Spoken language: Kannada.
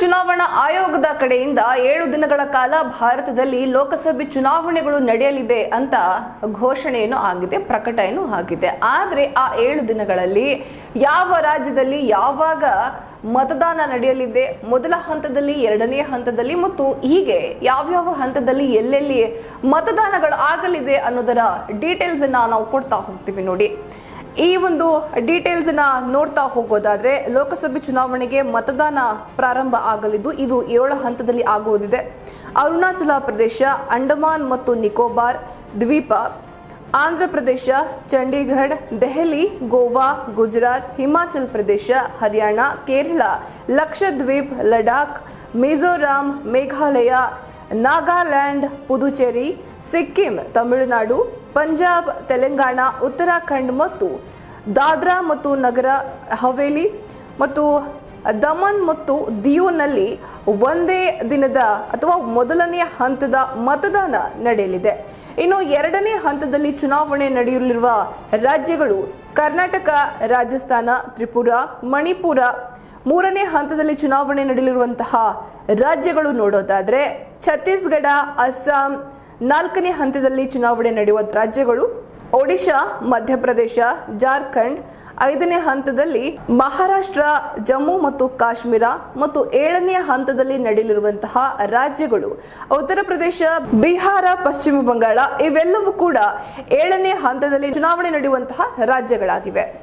ಚುನಾವಣಾ ಆಯೋಗದ ಕಡೆಯಿಂದ ಏಳು ದಿನಗಳ ಕಾಲ ಭಾರತದಲ್ಲಿ ಲೋಕಸಭೆ ಚುನಾವಣೆಗಳು ನಡೆಯಲಿದೆ ಅಂತ ಘೋಷಣೆಯನ್ನು ಆಗಿದೆ ಪ್ರಕಟಣೆಯನ್ನು ಆಗಿದೆ. ಆದರೆ ಆ ಏಳು ದಿನಗಳಲ್ಲಿ ಯಾವ ರಾಜ್ಯದಲ್ಲಿ ಯಾವಾಗ ಮತದಾನ ನಡೆಯಲಿದೆ, ಮೊದಲ ಹಂತದಲ್ಲಿ, ಎರಡನೇ ಹಂತದಲ್ಲಿ ಮತ್ತು ಹೀಗೆ ಯಾವ್ಯಾವ ಹಂತದಲ್ಲಿ ಎಲ್ಲೆಲ್ಲಿ ಮತದಾನಗಳು ಆಗಲಿದೆ ಅನ್ನೋದರ ಡೀಟೇಲ್ಸ್ ನಾವು ಕೊಡ್ತಾ ಹೋಗ್ತೀವಿ ನೋಡಿ. ಈ ಒಂದು ಡೀಟೇಲ್ಸ್ನ ನೋಡ್ತಾ ಹೋಗೋದಾದ್ರೆ ಲೋಕಸಭೆ ಚುನಾವಣೆಗೆ ಮತದಾನ ಪ್ರಾರಂಭ ಆಗಲಿದ್ದು ಇದು ಏಳು ಹಂತದಲ್ಲಿ ಆಗುವುದಿದೆ. ಅರುಣಾಚಲ ಪ್ರದೇಶ, ಅಂಡಮಾನ್ ಮತ್ತು ನಿಕೋಬಾರ್, ದ್ವೀಪ, ಆಂಧ್ರ ಪ್ರದೇಶ, ಚಂಡೀಗಢ, ದೆಹಲಿ, ಗೋವಾ, ಗುಜರಾತ್, ಹಿಮಾಚಲ್ ಪ್ರದೇಶ, ಹರಿಯಾಣ, ಕೇರಳ, ಲಕ್ಷದ್ವೀಪ್, ಲಡಾಖ್, ಮಿಜೋರಾಂ, ಮೇಘಾಲಯ, ನಾಗಾಲ್ಯಾಂಡ್, ಪುದುಚೇರಿ ಸಿಕ್ಕಿಂ, ತಮಿಳುನಾಡು, ಪಂಜಾಬ್, ತೆಲಂಗಾಣ, ಉತ್ತರಾಖಂಡ್ ಮತ್ತು ದಾದ್ರಾ ಮತ್ತು ನಗರ ಹವೇಲಿ ಮತ್ತು ದಮನ್ ಮತ್ತು ದಿಯುನಲ್ಲಿ ಒಂದೇ ದಿನದ ಅಥವಾ ಮೊದಲನೆಯ ಹಂತದ ಮತದಾನ ನಡೆಯಲಿದೆ. ಇನ್ನು ಎರಡನೇ ಹಂತದಲ್ಲಿ ಚುನಾವಣೆ ನಡೆಯಲಿರುವ ರಾಜ್ಯಗಳು ಕರ್ನಾಟಕ, ರಾಜಸ್ಥಾನ, ತ್ರಿಪುರ, ಮಣಿಪುರ ಮೂರನೇ ಹಂತದಲ್ಲಿ ಚುನಾವಣೆ ನಡೆಯಲಿರುವಂತಹ ರಾಜ್ಯಗಳು ನೋಡೋದಾದ್ರೆ ಛತ್ತೀಸ್ಗಢ, ಅಸ್ಸಾಂ ನಾಲ್ಕನೇ ಹಂತದಲ್ಲಿ ಚುನಾವಣೆ ನಡೆಯುವ ರಾಜ್ಯಗಳು ಒಡಿಶಾ, ಮಧ್ಯಪ್ರದೇಶ, ಜಾರ್ಖಂಡ್, ಐದನೇ ಹಂತದಲ್ಲಿ ಮಹಾರಾಷ್ಟ್ರ, ಜಮ್ಮು ಮತ್ತು ಕಾಶ್ಮೀರ ಮತ್ತು ಏಳನೇ ಹಂತದಲ್ಲಿ ನಡೆಯಲಿರುವಂತಹ ರಾಜ್ಯಗಳು ಉತ್ತರ ಪ್ರದೇಶ, ಬಿಹಾರ, ಪಶ್ಚಿಮ ಬಂಗಾಳ ಇವೆಲ್ಲವೂ ಕೂಡ ಏಳನೇ ಹಂತದಲ್ಲಿ ಚುನಾವಣೆ ನಡೆಯುವಂತಹ ರಾಜ್ಯಗಳಾಗಿವೆ.